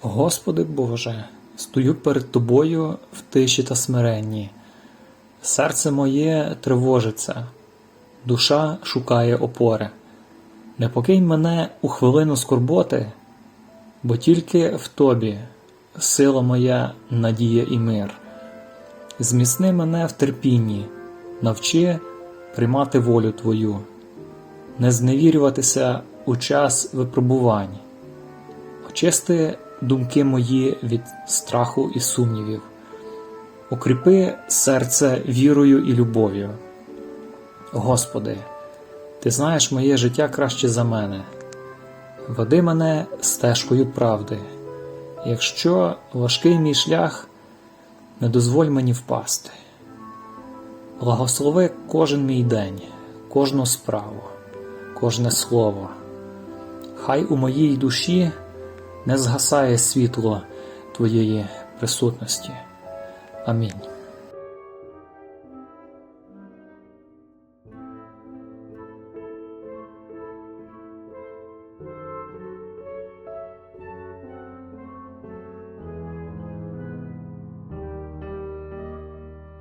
Господи Боже, стою перед Тобою в тиші та смиренні. Серце моє тривожиться, душа шукає опори. Не покинь мене у хвилину скорботи, бо тільки в Тобі сила моя, надія і мир. Зміцни мене в терпінні, навчи приймати волю Твою, не зневірюватися у час випробувань. Очисти думки мої від страху і сумнівів, укріпи серце вірою і любов'ю. Господи, Ти знаєш моє життя краще за мене. Веди мене стежкою правди. Якщо важкий мій шлях, не дозволь мені впасти. Благослови кожен мій день, кожну справу, кожне слово. Хай у моїй душі не згасає світло Твоєї присутності. Амінь.